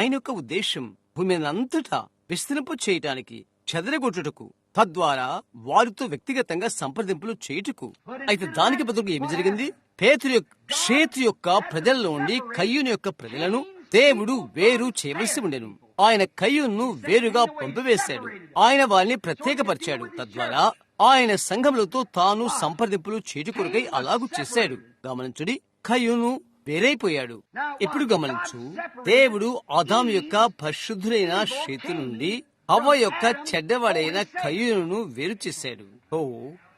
ఆయన యొక్క ఉద్దేశం భూమి అంతటా విస్తరింపు చేయటానికి చెదరగొట్టుటకు తద్వారా వారితో వ్యక్తిగతంగా సంప్రదింపులు చేయుటకు. అయితే దానికి బదులు ఏమి జరిగింది? పేతురు యొక్క షేతు యొక్క ప్రజల్లో ఉండి కయ్యూని యొక్క ప్రజలను దేవుడు వేరు చేయవలసి ఉండెను. ఆయన కయ్యూను వేరుగా పంపివేశాడు. ఆయన వారిని ప్రత్యేకపరిచాడు. తద్వారా ఆయన సంఘములతో తాను సంప్రదింపులు చేటుకొరకై అలాగూ చేశాడు. గమనించుడి కయ్యూను వేరైపోయాడు. ఇప్పుడు గమనించు దేవుడు ఆదాము యొక్క పరిశుద్ధులైన చేతి నుండి అవ్వ యొక్క చెడ్డవాడైన కయ్యూను వేరు చేశాడు. ఓ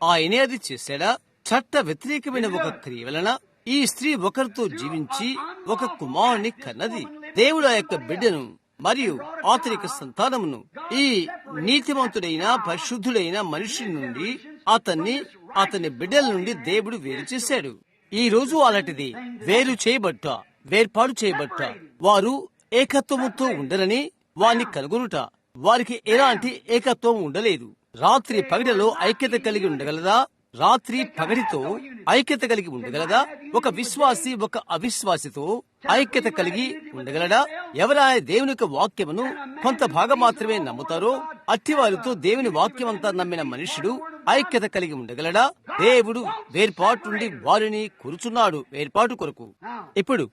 ఆయనే అది చేశాడా? చట్ట వ్యతిరేకమైన ఒక క్రియ వలన ఈ స్త్రీ ఒకరితో జీవించి ఒక కుమారుని కన్నది. దేవుడు ఆ యొక్క బిడ్డను మరియు ఆతరిక సంతానమును ఈ నీతిమంతుడైన పరిశుద్ధుడైన మనిషి నుండి అతన్ని అతని బిడ్డల నుండి దేవుడు వేరు చేశాడు. ఈ రోజు అలాంటిది. వేరు చేయబట్ట వేర్పాటు చేయబట్ట. వారు ఏకత్వముతో ఉండరని వారిని కనుగొనుట వారికి ఎలాంటి ఏకత్వం ఉండలేదు. రాత్రి పగటిలో ఐక్యత కలిగి ఉండగలదా? రాత్రి పగటితో ఐక్యత కలిగి ఉండగలదా? ఒక విశ్వాసి ఒక అవిశ్వాసితో ఐక్యత కలిగి ఉండగలడా? ఎవరైనా దేవుని యొక్క వాక్యమును కొంత భాగం మాత్రమే నమ్ముతారో అట్టి వారితో దేవుని వాక్యం అంతా నమ్మిన మనుషుడు ఐక్యత కలిగి ఉండగలడా? దేవుడు వేర్పాటు నుండి వారిని కూర్చున్నాడు వేర్పాటు కొరకు. ఇప్పుడు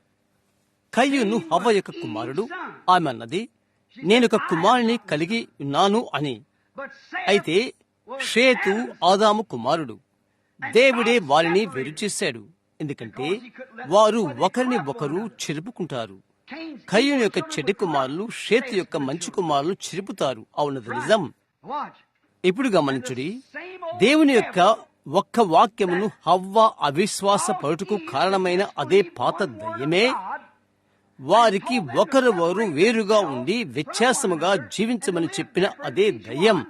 కయ్యూను హవ్వ యొక్క కుమారుడు ఆమె అన్నది నేను ఒక కుమారుని కలిగి ఉన్నాను అని. అయితే షేతు ఆదాము కుమారుడు దేవుడే వారిని వేరు చేశాడు ఎందుకంటే వారు ఒకరిని ఒకరు చెరుపుకుంటారు. కయ్యూని యొక్క చెడ్డ కుమారులు షేతు యొక్క మంచి కుమారులు చెరుపుతారు. అవునది నిజం. ఇప్పుడు గమనించుడి. దేవుని యొక్క ఒక్క వాక్యమును హవ్వ అవిశ్వాస పరుటకు కారణమైన అదే పాత దయ్యమే. వారికి ఒకరు వేరుగా ఉండి వ్యత్యాసముగా జీవించమని చెప్పిన అదే దయ్యం.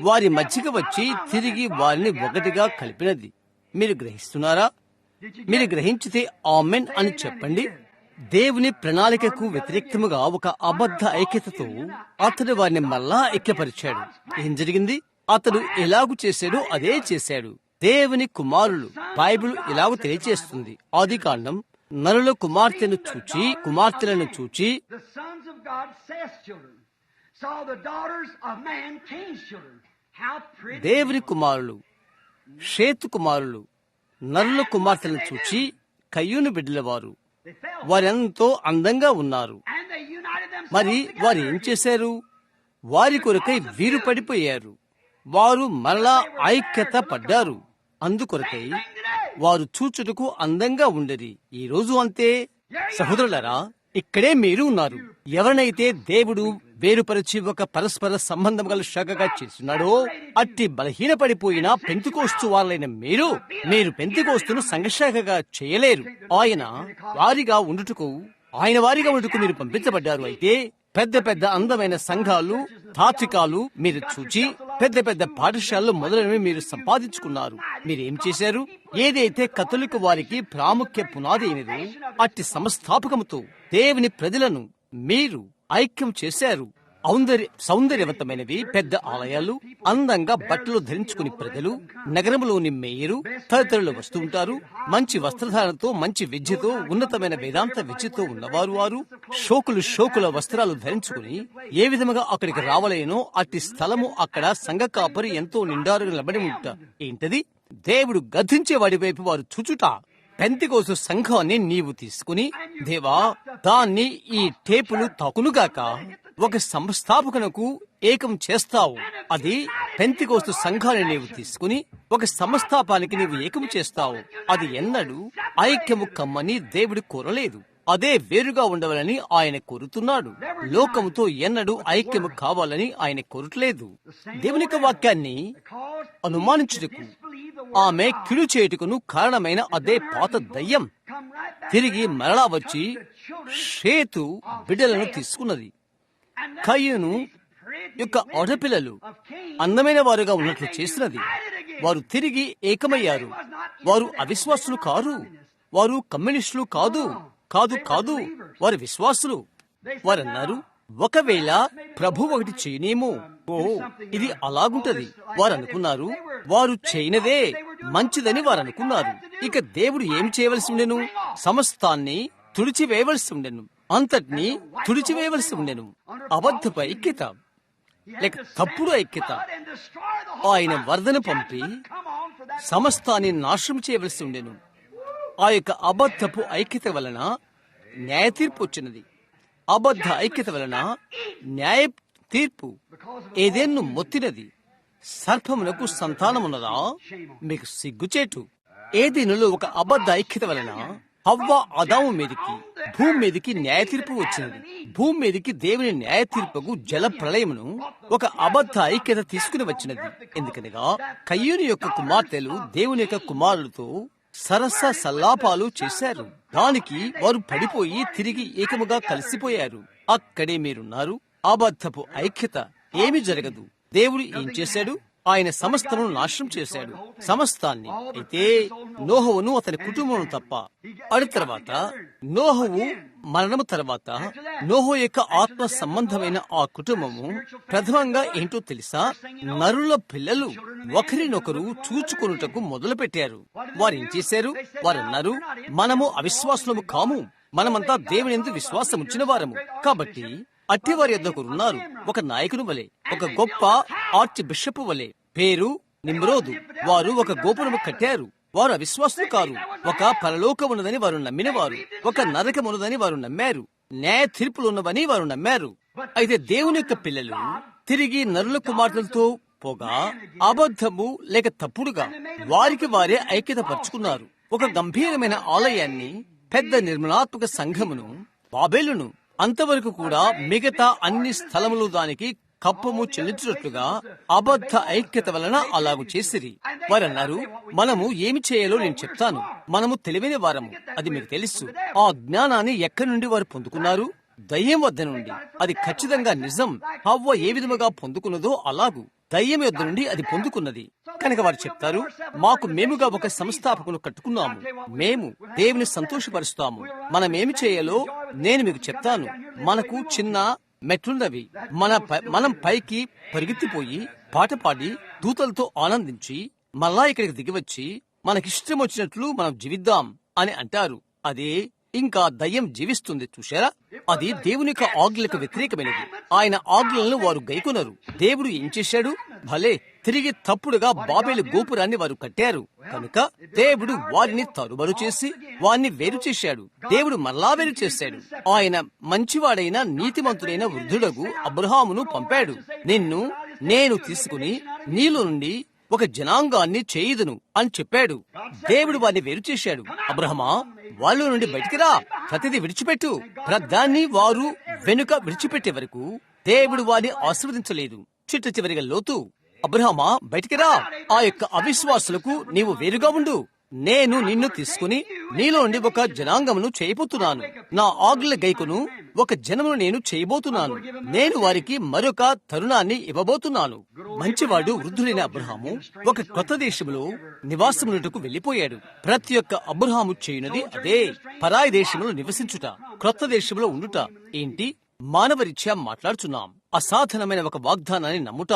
వారి మధ్యకి వచ్చి తిరిగి వారిని ఒకటిగా కలిపినది. మీరు గ్రహిస్తున్నారా? మీరు గ్రహించితే ఆమెన్ అని చెప్పండి. దేవుని ప్రణాళికకు వ్యతిరేక్తముగా ఒక అబద్ధ ఐక్యతతో అతడు వారిని మళ్ళా ఐక్యపరిచాడు. ఏం జరిగింది? అతడు ఎలాగు చేశాడో అదే చేశాడు. దేవుని కుమారులు బైబిల్ ఇలాగ తెలియచేస్తుంది ఆది కాండం నరుల కుమార్తెను చూచి కుమార్తెలను చూచి. దేవుని కుమారులు షేతు కుమారులు నరుల కుమార్తెలను చూచి కయ్యూను బిడ్డలవారు. వారెంతో అందంగా ఉన్నారు. మరి వారు ఏం చేశారు? వారి కొరకై వీరు పడిపోయారు. వారు మరలా ఐక్యత పడ్డారు అందుకొరకై వారు చూచుటకు అందంగా ఉండరి. ఈ రోజు అంతే. సహోదరులరా ఇక్కడే మీరు ఉన్నారు. ఎవరినైతే దేవుడు వేరుపరిచి ఒక పరస్పర సంబంధం గల శాఖగా చేస్తున్నాడో అట్టి బలహీనపడిపోయిన పెంతుకోస్తు వాళ్ళైన మీరు మీరు పెంతుకోస్తును సంఘశాఖగా చేయలేరు. ఆయన వారిగా ఉండుటకు ఆయన వారిగా ఉండుటకు మీరు పంపించబడ్డారు. అయితే పెద్ద పెద్ద అందమైన సంఘాలు తాత్వికాలు మీరు చూచి పెద్ద పెద్ద పాఠశాలలు మొదలైనవి మీరు సంపాదించుకున్నారు. మీరేం చేశారు? ఏదైతే కథలిక వారికి ప్రాముఖ్య పునాది అయినదో అట్టి సంస్థాపకముతో దేవుని ప్రజలను మీరు ఐక్యం చేశారు. ఔందర్య సౌందర్యవంతమైనవి పెద్ద ఆలయాలు అందంగా బట్టలు ధరించుకుని ప్రజలు నగరంలోని మేయరు తదితరులు వస్తూ ఉంటారు. మంచి వస్త్రధారణతో మంచి విద్యతో ఉన్నతమైన వేదాంత విద్యతో ఉన్నవారు వారు. షోకులు షోకుల వస్త్రాలు ధరించుకుని ఏ విధముగా అక్కడికి రావలేనో అట్టి స్థలము అక్కడ సంఘ కాపరి ఎంతో నిండారు నిలబడి ఉంటా ఏంటది? దేవుడు గద్దించే వాడి వైపు వారు చుచుట పెంతికోసు సంఘాన్ని నీవు తీసుకుని దేవా దాన్ని ఈ టేపులు తగులుగాక ఒక సంస్థాపకునకు ఏకం చేస్తావు. అది పెంతికోస్తు సంఘాన్ని నీవు తీసుకుని ఒక సంస్థాపానికి నీవు ఏకం చేస్తావు. అది ఎన్నడూ ఐక్యము కమ్మని దేవుడు కోరలేదు. అదే వేరుగా ఉండవాలని ఆయన కోరుతున్నాడు. లోకముతో ఎన్నడూ ఐక్యము కావాలని ఆయన కోరట్లేదు. దేవునిక వాక్యాన్ని అనుమానించుటకు ఆమె కిడు చేయుటకును కారణమైన అదే పాత దయ్యం తిరిగి మరలా వచ్చి షేతు బిడ్డలను తీసుకున్నది. కయ్యను యొక్క ఆడపిల్లలు అందమైన వారుగా ఉన్నట్లు చేసినది. వారు తిరిగి ఏకమయ్యారు. వారు అవిశ్వాసులు కారు. వారు కమ్యూనిస్టులు కాదు. కాదు కాదు. వారు విశ్వాసులు. వారన్నారు ఒకవేళ ప్రభు ఒకటి చేయనేమో. ఓ ఇది అలాగుంటది. వారు అనుకున్నారు వారు చేయనదే మంచిదని వారు అనుకున్నారు. ఇక దేవుడు ఏం చేయవలసి ఉండెను? సమస్తాన్ని తుడిచివేయవలసి ఉండెను. అంతటిని తుడిచివేయవలసి ఉండెను. అబద్ధపు ఐక్యత. లేక తప్పుడు ఐక్యత. ఆయన వరదను పంపి సమస్తాన్ని నాశనం చేయవలసి ఉండెను. ఆ యొక్క అబద్ధపు ఐక్యత వలన న్యాయ తీర్పు వచ్చినది. అబద్ధ ఐక్యత వలన న్యాయ తీర్పు ఏదేన్ను మొత్తినది. సర్పమునకు సంతానమున్నదా? మీకు సిగ్గుచేటు. ఏదేనులో ఒక అబద్ధ ఐక్యత వలన హవ్వ అదాము మీదికి భూమి మీదికి న్యాయ తీర్పు వచ్చినది. భూమి మీదికి దేవుని న్యాయ తీర్పుకు జల ప్రళయమును ఒక అబద్ధ ఐక్యత తీసుకుని వచ్చినది. ఎందుకనగా కయ్యూని యొక్క కుమార్తెలు దేవుని యొక్క కుమారులతో సరస సల్లాపాలు చేశారు. దానికి వారు పడిపోయి తిరిగి ఏకముగా కలిసిపోయారు. అక్కడే మీరున్నారు. అబద్ధపు ఐక్యత ఏమి జరగదు. దేవుడు ఏం చేశాడు? ఆయన సమస్తమును నాశనం చేశాడు. సమస్తాన్ని. అయితే నోహవును అతని కుటుంబం తప్ప అడి తర్వాత నోహవు మరణము తర్వాత నోహు యొక్క ఆత్మ సంబంధమైన ఆ కుటుంబము ప్రథమంగా ఏంటో తెలుసా? నరుల పిల్లలు ఒకరినొకరు చూచుకొనుటకు మొదలు పెట్టారు వారేం చేశారు? వారన్నారు మనము అవిశ్వాసులము కాము. మనమంతా దేవుని ఎందుకు విశ్వాసం వచ్చిన వారము. కాబట్టి అత్తివారి యొద్దకు ఉన్నారు ఒక నాయకుని వలె ఒక గొప్ప ఆర్చ్ బిషప్ వలె పేరు నిమ్రోదు. వారు ఒక గోపురము కట్టారు. వారు అవిశ్వాసులు కారు. ఒక పరలోకం ఉన్నదని వారు నమ్మినవారు. ఒక నరకం ఉన్నదని వారు నమ్మారు. న్యాయ తీర్పులు ఉన్నవని వారు నమ్మారు. అయితే దేవుని యొక్క పిల్లలు తిరిగి నరుల కుమార్తెలతో పోగా అబద్ధము లేక తప్పుడుగా వారికి వారే ఐక్యత పరుచుకున్నారు ఒక గంభీరమైన ఆలయాన్ని పెద్ద నిర్మలాత్మక సంఘమును బాబేలును అంతవరకు కూడా మిగతా అన్ని స్థలములు దానికి కప్పము చెల్లించినట్లుగా అబద్ధ ఐక్యత వలన అలాగు చేసిరి. వారన్నారు మనము ఏమి చేయాలో నేను చెప్తాను. మనము తెలివైన వారము. అది మీకు తెలుసు. ఆ జ్ఞానాన్ని ఎక్కడి నుండి వారు పొందుకున్నారు? దయ్యం వద్ద నుండి. అది ఖచ్చితంగా నిజం. హవ్వ ఏ విధముగా పొందుకున్నదో అలాగు. దయ్యం యొద్ నుండి అది పొందుకున్నది. కనుక వారు చెప్తారు మాకు మేముగా ఒక సంస్థాపకులు కట్టుకున్నాము. మేము దేవుని సంతోషపరుస్తాము. మనమేమి చేయాలో నేను మీకు చెప్తాను. మనకు చిన్న మెట్లున్నవి మన పై- మనం పైకి పరిగెత్తిపోయి పాట పాడి దూతలతో ఆనందించి మళ్ళా ఇక్కడికి దిగివచ్చి మనకిష్టం వచ్చినట్లు మనం జీవిద్దాం అని అంటారు. అదే ఇంకా దయ్యం జీవిస్తుంది చూశారా? అది దేవుని యొక్క ఆజ్ఞలకు వ్యతిరేకమైనది. ఆయన ఆజ్ఞలను వారు గైకొనరు. దేవుడు ఏం చేశాడు? భలే తిరిగి తప్పుడుగా బాబేలు గోపురాన్ని వారు కట్టారు. కనుక దేవుడు వారిని తరుబరు చేసి వారిని వేరు చేశాడు. దేవుడు మరలా వేరు చేశాడు. ఆయన మంచివాడైన నీతిమంతుడైన వృద్ధుడగు అబ్రహామును పంపాడు. నిన్ను నేను తీసుకుని నీలో నుండి ఒక జనాంగాన్ని చేయుదును అని చెప్పాడు. దేవుడు వారిని వేరు చేశాడు. అబ్రహమా వాళ్ళు నుండి బయటికి రా. ప్రతిదీ విడిచిపెట్టు. ప్రధాన్ని వారు వెనుక విడిచిపెట్టే వరకు దేవుడు వారిని ఆశీర్వదించలేదు. చిట్ట చివరిగా లోతు అబ్రహమా బయటికి రా. ఆ యొక్క అవిశ్వాసులకు నీవు వేరుగా ఉండు. నేను నిన్ను తీసుకుని నీలో నుండి ఒక జనాంగమును చేయబోతున్నాను. నా ఆగ్ల గైకును ఒక జనమును నేను చేయబోతున్నాను. నేను వారికి మరొక తరుణాన్ని ఇవ్వబోతున్నాను. మంచివాడు వృద్ధుడైన అబ్రహాము ఒక కొత్త దేశంలో నివాసమునటకు వెళ్ళిపోయాడు ప్రతి ఒక్క అబ్రహాము చేయునది అదే. పరాయి దేశంలో నివసించుట క్రొత్త దేశంలో ఉండుట ఏంటి? మానవరీత్యా మాట్లాడుచున్నాం. అసాధనమైన ఒక వాగ్దానాన్ని నమ్ముట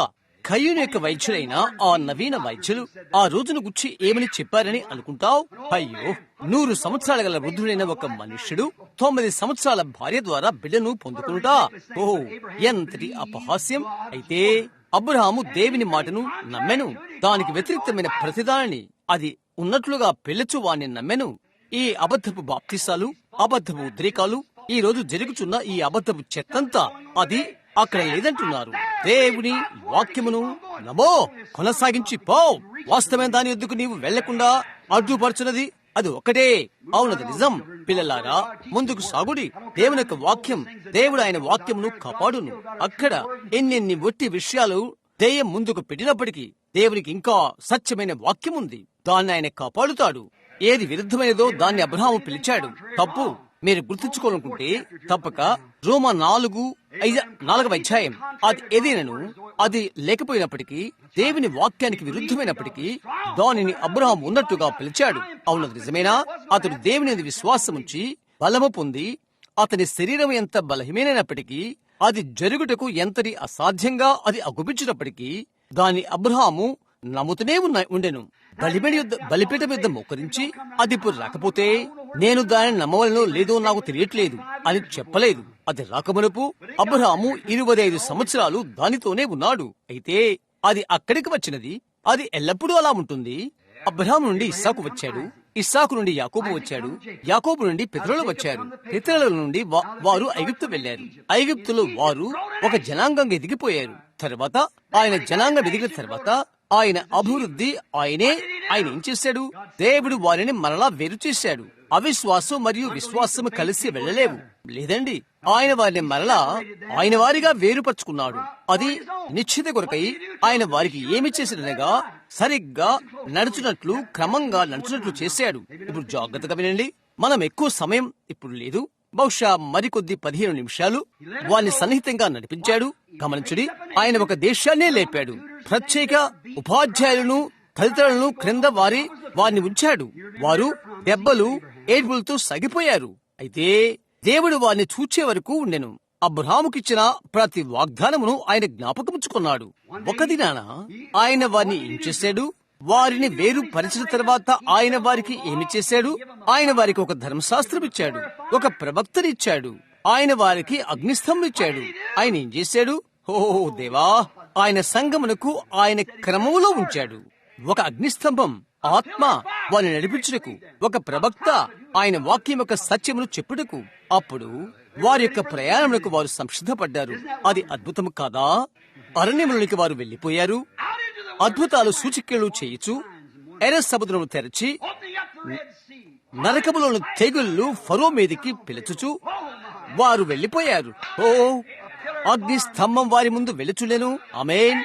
ఖయ్యూన్ యొక్క వైద్యులైన ఆ నవీన వైద్యులు ఆ రోజును గుచ్చి ఏమని చెప్పారని అనుకుంటావు? అయ్యో నూరు సంవత్సరాల గల వృద్ధుడైన ఒక మనుష్యుడు తొమ్మిది సంవత్సరాల భార్య ద్వారా బిడ్డను పొందుకుంటా ఓహో ఎంతటి అపహాస్యం. అయితే అబ్రహాము దేవుని మాటను నమ్మెను. దానికి వ్యతిరిక్తమైన ప్రతిదానిని అది ఉన్నట్లుగా పెళ్ళచ్చు వాణ్ణి నమ్మెను. ఈ అబద్ధపు బాప్తిసాలు అబద్ధపు ఉద్రేకాలు ఈ రోజు జరుగుచున్న ఈ అబద్ధపు చెత్తంతా అది అక్కడ లేదంటున్నారు. దేవుని వాక్యమును నమో కొనసాగించి పో. వాస్తవమైన దాని ఎద్దుకు నీవు వెళ్ళకుండా అడ్డుపరచున్నది అది ఒకటే అవునది నిజం. పిల్లలారా ముందుకు సాగుడి. దేవుని యొక్క వాక్యం దేవుడు ఆయన వాక్యమును కాపాడును. అక్కడ ఎన్నెన్ని ఒట్టి విషయాలు దెయ్యం ముందుకు పెట్టినప్పటికీ దేవునికి ఇంకా సత్యమైన వాక్యం ఉంది దాన్ని ఆయన కాపాడుతాడు. ఏది విరుద్ధమైనదో దాన్ని అబ్రహాము పిలిచాడు. తప్పు. మీరు గుర్తించుకోవాలనుకుంటే తప్పక రోమా నాలుగు ఐదు నాలుగవ అధ్యాయం. అది ఏదైనాను అది లేకపోయినప్పటికీ దేవుని వాక్యానికి విరుద్ధమైనప్పటికీ దానిని అబ్రహాం ఉన్నట్టుగా పిలిచాడు. అవునది నిజమేనా? అతడు దేవుని విశ్వాసం ఉంచి బలము పొంది అతని శరీరం ఎంత బలహీనైనప్పటికీ అది జరుగుటకు ఎంతటి అసాధ్యంగా అది అగుపించినప్పటికీ దాని అబ్రహాము నమ్ముతూనే ఉన్న ఉండెను. బలిపీఠ యుద్ధ బలిపీఠం యుద్ధ మోకరించి అది ఇప్పుడు రాకపోతే నేను దానిని నమ్మవలను లేదో నాకు తెలియట్లేదు. అని చెప్పలేదు. అది రాకమునపు అబ్రహాము ఇరవై ఐదు సంవత్సరాలు దానితోనే ఉన్నాడు. అయితే అది అక్కడికి వచ్చినది. అది ఎల్లప్పుడూ అలా ఉంటుంది. అబ్రహాం నుండి ఇస్సాకు వచ్చాడు. ఇస్సాకు నుండి యాకోబు వచ్చాడు. యాకోబు నుండి పితరులు వచ్చారు. పితరుల నుండి వారు ఐగుప్తు వెళ్ళారు ఐగుప్తులో వారు ఒక జనాంగంగా ఎదిగిపోయారు. తర్వాత ఆయన జనాంగం ఎదిగిన తర్వాత ఆయన అభివృద్ధి ఆయనే ఆయన ఏం చేశాడు? దేవుడు వారిని మరలా వేరు చేశాడు. అవిశ్వాసం మరియు విశ్వాసం కలిసి వెళ్ళలేవు. లేదండి ఆయన వారిని మరలా ఆయన వారిగా వేరుపరుచుకున్నాడు. అది నిశ్చిత కొరకై ఆయన వారికి ఏమి చేసినగా సరిగ్గా నడుచునట్లు క్రమంగా నడుచునట్లు చేశాడు. ఇప్పుడు జాగ్రత్తగా వినండి. మనం ఎక్కువ సమయం ఇప్పుడు లేదు. బహుశా మరికొద్ది పదిహేను నిమిషాలు వారిని సన్నిహితంగా నడిపించాడు. గమనించుడి ఆయన ఒక దేశాన్నే లేపాడు. ప్రత్యేక ఉపాధ్యాయులను తదితరులను క్రింద వారి వారిని ఉంచాడు. వారు దెబ్బలు ఏడ్పులతో సగిపోయారు. అయితే దేవుడు వారిని చూచే వరకు ఉండెను. అబ్రహాముకిచ్చిన ప్రతి వాగ్దానమును ఆయన జ్ఞాపకముచ్చుకున్నాడు. ఒక దినాన ఆయన వారిని ఏం చేశాడు? వారిని వేరు పరిచిన తర్వాత ఆయన వారికి ఏమి చేశాడు? ఆయన వారికి ఒక ధర్మశాస్త్రం ఇచ్చాడు ఒక ప్రవక్తనిచ్చాడు. ఆయన వారికి అగ్నిస్తంభం ఇచ్చాడు ఆయన ఏం చేశాడు? ఓ దేవా ఆయన సంగమునకు ఆయన క్రమములో ఉంచాడు. ఒక అగ్నిస్తంభం ఆత్మ వారిని నడిపించుటకు ఒక ప్రవక్త ఆయన వాక్యం యొక్క సత్యమును చెప్పుటకు. అప్పుడు వారి యొక్క ప్రయాణములకు వారు సంసిద్ధపడ్డారు అది అద్భుతము కాదా? అరణ్యములకి వారు వెళ్ళిపోయారు అద్భుతాలు సూచికలు చేయుచు ఎర్ర సముద్రము తెరచి నరకములోని తెగుళ్ళు ఫరో మీదికి పిలుచుచు వారు వెళ్ళిపోయారు ఓ అగ్ని స్తంభం వారి ముందు వెలుచులెను ఆమేన్.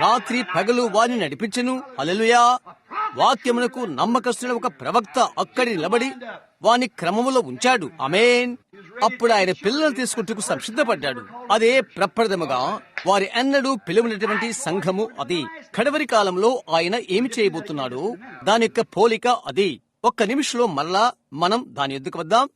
రాత్రి పగలు వారిని నడిపించెను. అలలుయా వాక్యమునకు నమ్మకస్తున్న ఒక ప్రవక్త అక్కడి నిలబడి వాని క్రమములో ఉంచాడు. అమేన్ అప్పుడు ఆయన పిల్లలను తీసుకుంటూ సంసిద్ధపడ్డాడు. అదే ప్రప్రథముగా వారి ఎన్నడూ పిలువనటువంటి సంఘము అది. కడవరి కాలంలో ఆయన ఏమి చేయబోతున్నాడో? దాని యొక్క పోలిక అది. ఒక్క నిమిషంలో మరలా మనం దాని ఎద్దుకు వద్దాం.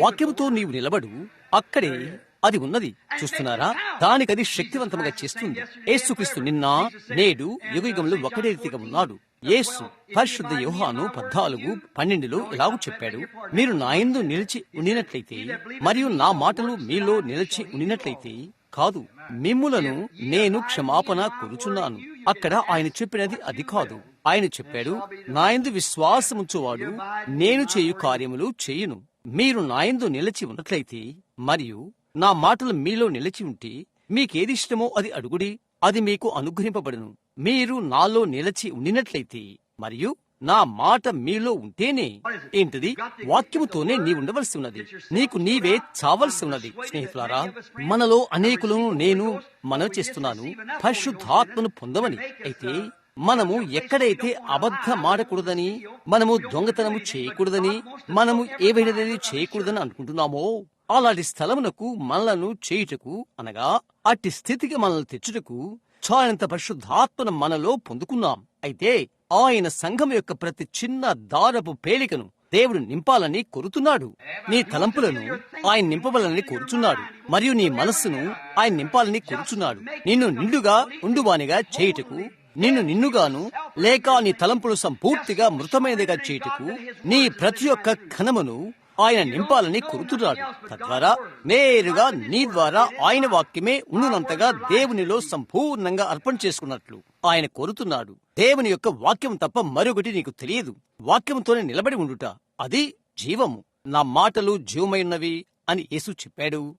వాక్యంతో నీవు నిలబడు. అక్కడే అది ఉన్నది. చూస్తున్నారా? దానికది శక్తివంతముగా చేస్తుంది. యేసుక్రీస్తు నిన్న నేడు యుగయుగంలో ఒకటే రీతిగా ఉన్నాడు. యేసు పరిశుద్ధ యోహాను పద్నాలుగు పన్నెండులో ఇలాగూ చెప్పాడు. మీరు నా ఎందు నిలిచి ఉండినట్లయితే మరియు నా మాటలు మీలో నిలిచి ఉండినట్లయితే కాదు మిమ్ములను నేను క్షమాపణ కోరుచున్నాను. అక్కడ ఆయన చెప్పినది అది కాదు. ఆయన చెప్పాడు నాయందు విశ్వాసముంచువాడు నేను చేయు కార్యములు చేయును. మీరు నాయందు నిలిచి ఉన్నట్లయితే మరియు నా మాటలు మీలో నిలిచి ఉంటే మీకేది ఇష్టమో అది అడుగుడి అది మీకు అనుగ్రహింపబడును. మీరు నాలో నిలిచి ఉండినట్లయితే మరియు నా మాట మీలో ఉంటేనే ఏంటిది? వాక్యముతోనే నీ ఉండవలసి ఉన్నది. నీకు నీవే చావలసి ఉన్నది. స్నేహితులారా మనలో అనేకులను నేను మనవి చేస్తున్నాను. పరిశుద్ధాత్మను పొందమని. అయితే మనము ఎక్కడైతే అబద్ధమాడకూడదని మనము దొంగతనము చేయకూడదని మనము ఏవైనది చేయకూడదని అనుకుంటున్నామో అలాంటి స్థలమునకు మనలను చేయుటకు అనగా అట్టి స్థితికి మనల్ని తెచ్చుటకు చాలంత పరిశుద్ధాత్మను మనలో పొందుకున్నాం. అయితే ఆయన సంఘం యొక్క ప్రతి చిన్న దారపు పేలికను దేవుడు నింపాలని కోరుతున్నాడు. నీ తలంపులను ఆయన నింపవలని కోరుచున్నాడు మరియు నీ మనస్సును ఆయన నింపాలని కోరుచున్నాడు నిన్ను నిండుగా ఉండువానిగా చేయుటకు నిన్ను నిన్నుగాను లేక నీ తలంపులు సంపూర్తిగా మృతమైనదిగా చేయుటకు నీ ప్రతి ఒక్క ఘనమును ఆయన నింపాలని కోరుతున్నాడు. తద్వారా నేరుగా నీ ద్వారా ఆయన వాక్యమే ఉండినంతగా దేవునిలో సంపూర్ణంగా అర్పణ చేసుకున్నట్లు ఆయన కోరుతున్నాడు. దేవుని యొక్క వాక్యం తప్ప మరొకటి నీకు తెలియదు. వాక్యంతోనే నిలబడి ఉండుట అది జీవము. నా మాటలు జీవమైనవి అని యేసు చెప్పాడు.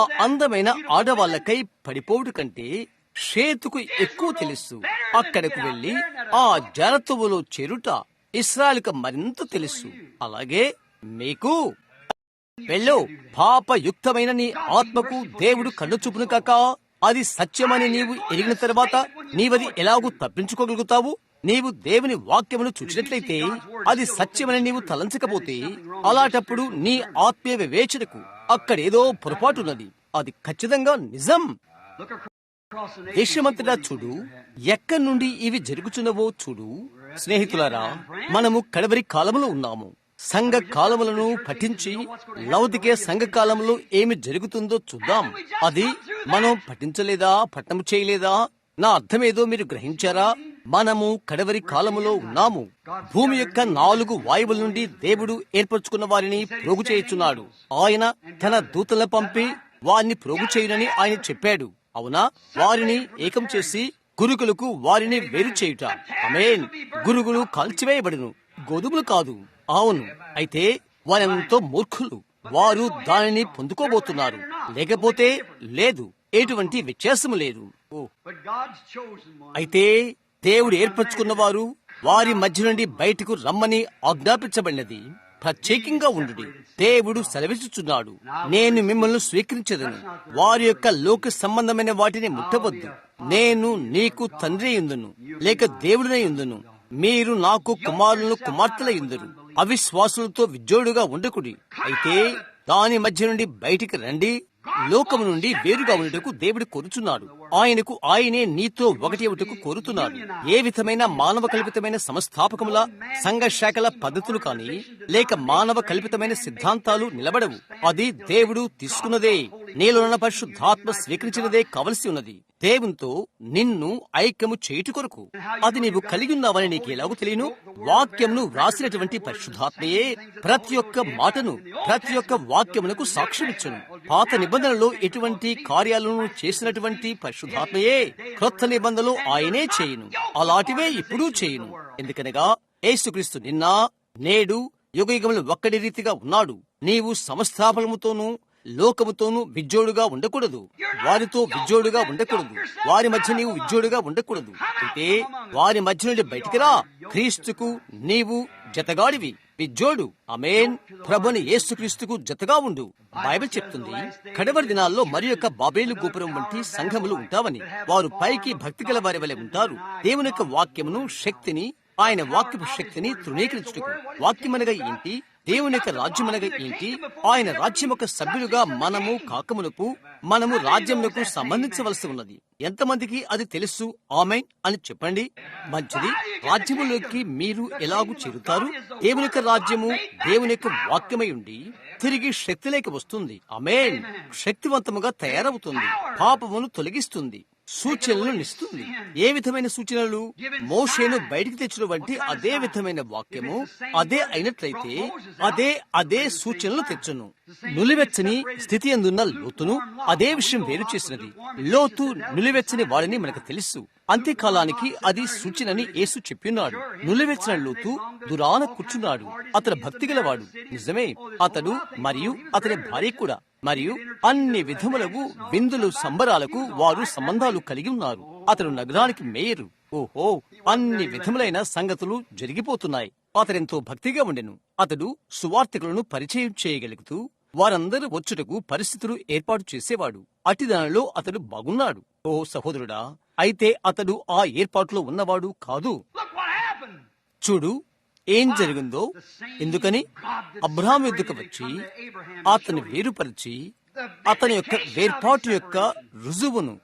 ఆ అందమైన ఆడవాళ్ళకై పడిపోవుడు కంటే షేతుకు ఎక్కువ తెలుసు. అక్కడకు వెళ్ళి ఆ జరతువులో చేరుట ఇస్రాయల్కు మరింత తెలుసు. అలాగే మీకు వెళ్ళు పాపయుక్తమైన నీ ఆత్మకు దేవుడు కన్ను చూపును కాక అది సత్యమని నీవు ఎరిగిన తర్వాత నీవది ఎలాగూ తప్పించుకోగలుగుతావు? నీవు దేవుని వాక్యమును చూచినట్లయితే అది సత్యమని నీవు తలంచకపోతే అలాంటప్పుడు నీ ఆత్మీయ వివేచనకు అక్కడేదో పొరపాటున్నది. అది ఖచ్చితంగా నిజం. దేశమంతటా చూడు ఎక్కడి నుండి ఇవి జరుగుచున్నవో చూడు. స్నేహితులారా మనము కడవరి కాలములో ఉన్నాము. సంఘ కాలములను పఠించి లౌకిక సంఘ కాలంలో ఏమి జరుగుతుందో చూద్దాం. అది మనం పఠించలేదా? పట్టణం చేయలేదా? నా అర్థమేదో మీరు గ్రహించారా? మనము కడవరి కాలములో ఉన్నాము. భూమి యొక్క నాలుగు వాయువుల నుండి దేవుడు ఏర్పరచుకున్న వారిని ప్రోగు చేయుచున్నాడు. ఆయన తన దూతలను పంపి వారిని ప్రోగు చేయునని ఆయన చెప్పాడు. అవునా? వారిని ఏకం చేసి గురుగులకు వారిని వేరు చేయుట. అమేన్ గురుగులు కాల్చివేయబడును. గోధుమలు కాదు. అవును. అయితే వారెంతో మూర్ఖులు. వారు దానిని పొందుకోబోతున్నారు. లేకపోతే లేదు. ఎటువంటి వ్యత్యాసము లేదు. ఓ. అయితే దేవుడు ఏర్పరచుకున్న వారు వారి మధ్య నుండి బయటకు రమ్మని ఆజ్ఞాపించబడినది. ప్రత్యేకంగా ఉండు దేవుడు సెలవిస్తున్నాడు నేను మిమ్మల్ని స్వీకరించదను. వారి యొక్క లోక సంబంధమైన వాటిని ముట్టవద్దు. నేను నీకు తండ్రి ఎందును లేక దేవుడినై ఉందును మీరు నాకు కుమారులను కుమార్తెల ఇందురు అవిశ్వాసులతో విజోడుగా ఉండకుడి. అయితే దాని మధ్య నుండి బయటికి రండి. లోకము నుండి వేరుగా ఉండటకు దేవుడు కోరుచున్నాడు. ఆయనకు ఆయనే నీతో ఒకటి ఒకటకు కోరుతున్నాడు. ఏ విధమైన మానవ కల్పితమైన సంస్థాపకముల సంఘ శాఖల పద్ధతులు కాని లేక మానవ కల్పితమైన సిద్ధాంతాలు నిలబడవు. అది దేవుడు తీసుకున్నదే. నీలోన పరిశుద్ధాత్మ స్వీకరించినదే కావలసి ఉన్నది. దేవునితో నిన్ను ఐక్యము చేయుట కొరకు. అది నీవు కలిగి ఉన్నావని నీకు ఎలాగో తెలియను. వాక్యమును వ్రాసినటువంటి పరిశుద్ధాత్మయే ప్రతి ఒక్క మాటను ప్రతి ఒక్క వాక్యమునకు సాక్ష్యమిచ్చును పాత నిబంధనలో ఎటువంటి కార్యాలను చేసినటువంటి పరిశుద్ధాత్మయే క్రొత్త నిబంధనలు ఆయనే చేయును. అలాంటివే ఇప్పుడు చేయును. ఎందుకనగా యేసుక్రీస్తు నిన్న నేడు యుగయుగములు ఒక్కడి రీతిగా ఉన్నాడు. నీవు సమస్థాపనముతోనూ లోకముతోనూ విజ్జోడుగా ఉండకూడదు. వారితో విజ్జోడుగా ఉండకూడదు. వారి మధ్య నీవు విజ్జోడుగా ఉండకూడదు. అయితే వారి మధ్య నుండి బయటికి రా. క్రీస్తుకు నీవు జతగాడివి. విజ్జోడు. అమేన్ ప్రభుని యేసుక్రీస్తుకు జతగా ఉండు. బైబిల్ చెప్తుంది కడవరి దినాల్లో మరి యొక్క బాబేలు గోపురం వంటి సంఘములు ఉంటావని. వారు పైకి భక్తి గల వారి వలె ఉంటారు. దేవుని యొక్క వాక్యమును శక్తిని ఆయన వాక్యపు శక్తిని తృణీకరించుటకు. వాక్యమనగా ఏంటి? దేవుని యొక్క రాజ్యమనగా ఏంటి ఆయన రాజ్యం యొక్క సభ్యులుగా మనము కాకమునకు మనము రాజ్యమునకు సంబంధించవలసి ఉన్నది. ఎంతమందికి అది తెలుసు? ఆమెన్ అని చెప్పండి. మంచిది రాజ్యములోకి మీరు ఎలాగూ చేరుతారు? దేవుని యొక్క రాజ్యము దేవుని యొక్క వాక్యమై ఉండి తిరిగి శక్తిలోకి వస్తుంది. అమేన్ శక్తివంతముగా తయారవుతుంది. పాపమును తొలగిస్తుంది. సూచనలను ఇస్తుంది. ఏ విధమైన సూచనలు? మోషేను బయటికి తెచ్చిన వంటి అదే విధమైన వాక్యము అదే అయినట్లయితే అదే అదే సూచనలు తెచ్చును. నులివెచ్చని స్థితి అందున్న లోతును అదే విషయం వేరు చేసినది. లోతు నులివెచ్చని వాడని మనకు తెలుసు. అంత్యకాలానికి అది సూచనని యేసు చెప్పినాడు. నులివెచ్చిన లోతు దురాన కూర్చున్నాడు. అతను భక్తి గలవాడు. నిజమే. అతడు మరియు అతని భార్య కూడా. మరియు అన్ని విధములకు విందులు సంబరాలకు వారు సంబంధాలు కలిగి ఉన్నారు. అతడు నగరానికి మేయరు. ఓహో! అన్ని విధములైన సంగతులు జరిగిపోతున్నాయి. అతడెంతో భక్తిగా ఉండెను. అతడు సువార్థికులను పరిచయం చేయగలుగుతూ వారందరూ వచ్చుటకు పరిస్థితులు ఏర్పాటు చేసేవాడు. అట్టి దానిలో అతడు బాగున్నాడు. ఓ సహోదరుడా అయితే అతడు ఆ ఏర్పాటులో ఉన్నవాడు కాదు. చూడు ఏం జరిగిందో. ఎందుకని? అబ్రహాం ఎద్దుకు వచ్చి అతని వేరుపరిచి అతని యొక్క వేర్పాటు యొక్క రుజువును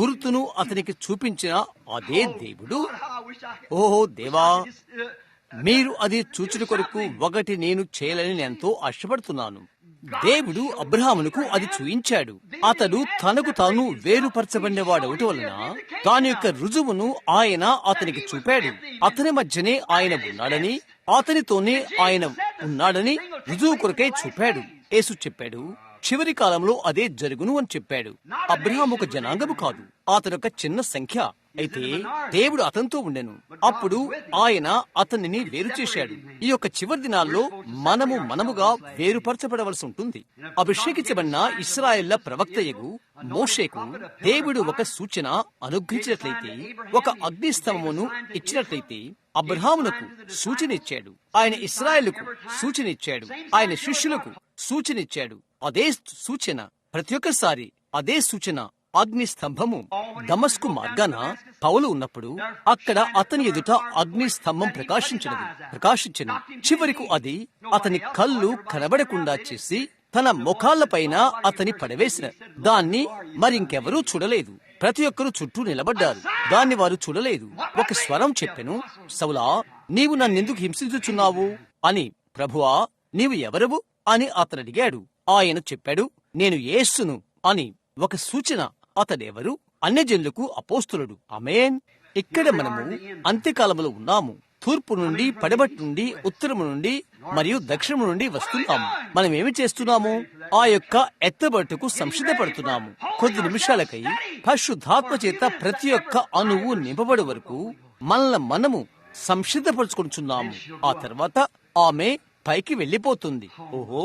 గుర్తును అతనికి చూపించిన అదే దేవుడు. I could. ఓహో దేవా uh, మీరు అది చూచుట కొరకు ఒకటి నేను చేయాలని ఎంతో ఆశపడుతున్నాను. దేవుడు అబ్రహామునకు అది చూయించాడు. అతడు తనకు తాను వేరుపరచబడినవాడవటం వలన దాని యొక్క రుజువును ఆయన అతనికి చూపాడు. అతని మధ్యనే ఆయన ఉన్నాడని అతనితోనే ఆయన ఉన్నాడని రుజువు కొరకై చూపాడు. యేసు చెప్పాడు చివరి కాలంలో అదే జరుగును అని చెప్పాడు. అబ్రహాం ఒక జనాంగము కాదు అతను ఒక చిన్న సంఖ్య. అయితే దేవుడు అతనితో ఉండెను. అప్పుడు ఆయన అతనిని వేరు చేశాడు. ఈ యొక్క చివరి దినాల్లో మనము మనముగా వేరుపరచబడవలసి ఉంటుంది. అభిషేకించబడిన ఇస్రాయేళ్ళ ప్రవక్తయగు మోషేకు దేవుడు ఒక సూచన అనుగ్రహించినట్లయితే ఒక అగ్నిస్తంభమును ఇచ్చినట్లయితే అబ్రహామునకు సూచన ఇచ్చాడు. ఆయన ఇస్రాయేలుకు సూచన ఇచ్చాడు. ఆయన శిష్యులకు సూచన ఇచ్చాడు. అదే సూచన. ప్రతి ఒక్కసారి అదే సూచన. అగ్ని స్తంభము. దమస్కు మార్గాన పౌలు ఉన్నప్పుడు అక్కడ అతని ఎదుట అగ్ని స్తంభం ప్రకాశించినది. ప్రకాశించను. చివరికి అది అతని కళ్ళు కనబడకుండా చేసి తన ముఖాలపైన అతని పడవేసిన. దాన్ని మరింకెవరూ చూడలేదు. ప్రతి ఒక్కరూ చుట్టూ నిలబడ్డారు. దాన్ని వారు చూడలేదు. ఒక స్వరం చెప్పెను. సౌలా నీవు నన్నెందుకు హింసించుచున్నావు అని ప్రభువా నీవు ఎవరవు? అని అతను అడిగాడు ఆయన చెప్పాడు నేను యేసును అని ఒక సూచన అతడెవరు? అన్యజనులకు అపోస్తులుడు. అమేన్ ఇక్కడ మనము అంత్యకాలంలో ఉన్నాము. తూర్పు నుండి పడబట్టి నుండి ఉత్తరము నుండి మరియు దక్షిణము నుండి వస్తున్నాము. మనం ఏమి చేస్తున్నాము? ఆ యొక్క ఎత్తబట్టుకు సంసిద్ధపడుతున్నాము. కొద్ది నిమిషాలకై పరిశుద్ధాత్మ చేత ప్రతి ఒక్క అణువు నింపబడే వరకు మనల్ని మనము సంసిద్ధపరచుకుంటున్నాము. ఆ తర్వాత ఆమె పైకి వెళ్ళిపోతుంది ఓహో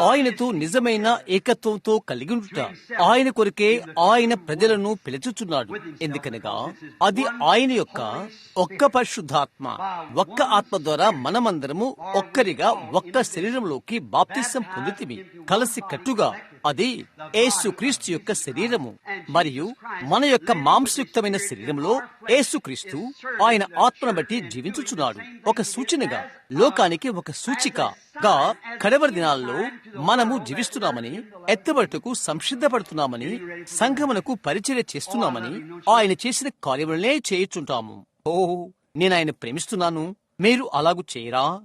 ఆయనతో నిజమైన ఏకత్వంతో కలిగి ఉంట ఆయన కొరికే ఆయన ప్రజలను పిలుచుచున్నాడు. ఎందుకనగా అది ఆయన యొక్క ఒక్క పరిశుద్ధాత్మ ఒక్క ఆత్మ ద్వారా మనమందరము ఒక్కరిగా ఒక్క శరీరంలోకి బాప్తిసం పొందుతిమి. కలిసి కట్టుగా అది ఏసుక్రీస్తు యొక్క శరీరము. మరియు మన యొక్క మాంసయుక్తమైన శరీరంలో ఏసుక్రీస్తు ఆయన ఆత్మను బట్టి జీవించుచున్నాడు. ఒక సూచనగా లోకానికి ఒక సూచికగా కడవరి దినాల్లో మనము జీవిస్తున్నామని ఎత్తబడుటకు సంసిద్ధపడుతున్నామని సంఘమునకు పరిచర్య చేస్తున్నామని ఆయన చేసిన కార్యములనే చేయుచుంటాము. ఓ నేను ఆయన ప్రేమిస్తున్నాను. మీరు అలాగు చేయరా?